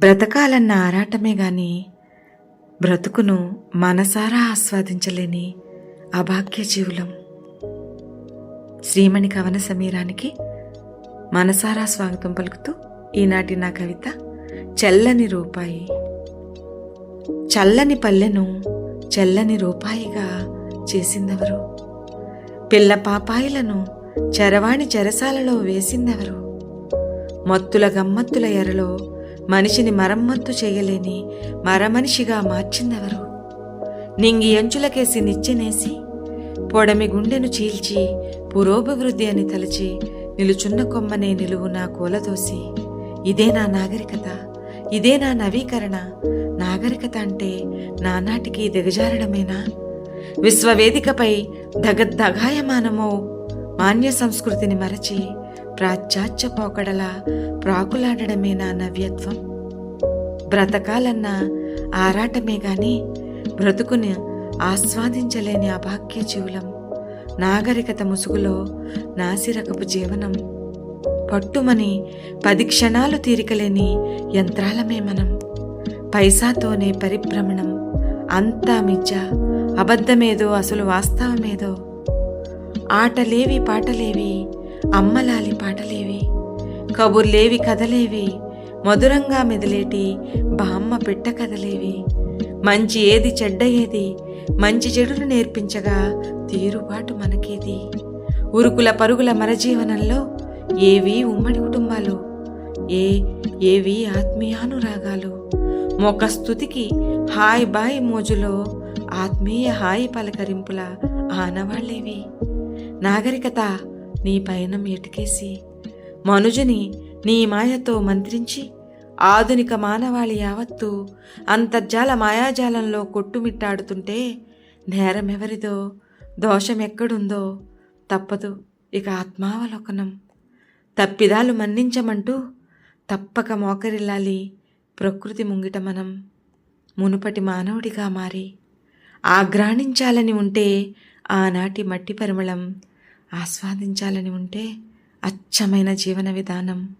బ్రతకాలన్న ఆరాటమే గాని బ్రతుకును మనసారా ఆస్వాదించలేని అభాగ్య జీవులం. శ్రీమణి కవన సమీరానికి మనసారా స్వాగతం పలుకుతూ ఈనాటి నా కవిత చల్లని రూపాయి. చల్లని పల్లెను చల్లని రూపాయిగా చేసిందెవరు? పిల్ల పాపాయిలను చరవాణి చెరసాలలో వేసిందెవరు? మత్తుల గమ్మత్తుల ఎరలో మనిషిని మరమ్మత్తు చేయలేని మరమనిషిగా మార్చిందెవరు? నింగి అంచులకేసి నిచ్చెనేసి పొడమి గుండెను చీల్చి పురోభివృద్ధి అని తలచి నిలుచున్న కొమ్మనే నిలువు నా కూలదోసి ఇదే నా నాగరికత ఇదే నా నవీకరణ నాగరికత అంటే నానాటికి దిగజారడమేనా? విశ్వవేదికపై దగద్దగాయమానమో మాన్య సంస్కృతిని మరచి ప్రాచ్యాచ్య పోకడలా ప్రాకులాడడమే నా నవ్యత్వం. బ్రతకాలన్న ఆరాటమే గాని బ్రతుకుని ఆస్వాదించలేని అభాగ్య జీవులం. నాగరికత ముసుగులో నాసిరకపు జీవనం. పట్టుమని పది క్షణాలు తీరికలేని యంత్రాలమే మనం. పైసాతోనే పరిభ్రమణం. అంతా మిథ్య అబద్ధమేదో అసలు వాస్తవమేదో. ఆటలేవి పాటలేవి అమ్మలాలి పాటలేవి కబుర్లేవి కథలేవి మధురంగా మెదిలేటి బామ్మ పెట్ట కథలేవి. మంచి ఏది చెడ్డ ఏది మంచి చెడులు నేర్పించగా తీరుబాటు మనకేది. ఉరుకుల పరుగుల మరజీవనంలో ఏవి ఉమ్మడి కుటుంబాలు ఏ ఏవి ఆత్మీయానురాగాలు మొక్క స్థుతికి హాయ్ బాయ్ మోజులో ఆత్మీయ హాయి పలకరింపుల ఆనవాళ్ళేవి. నాగరికత నీ పయనం ఎటుకేసి మనుజుని నీ మాయతో మంత్రించి ఆధునిక మానవాళి యావత్తు అంతర్జాల మాయాజాలంలో కొట్టుమిట్టాడుతుంటే నేరమెవరిదో దోషమెక్కడుందో తప్పదు ఇక ఆత్మావలోకనం. తప్పిదాలు మన్నించమంటూ తప్పక మోకరిల్లాలి ప్రకృతి ముంగిట మనం. మునుపటి మానవుడిగా మారి ఆగ్రాణించాలని ఉంటే ఆనాటి మట్టి పరిమళం ఆస్వాదించాలని ఉంటే అచ్చమైన జీవన విధానం.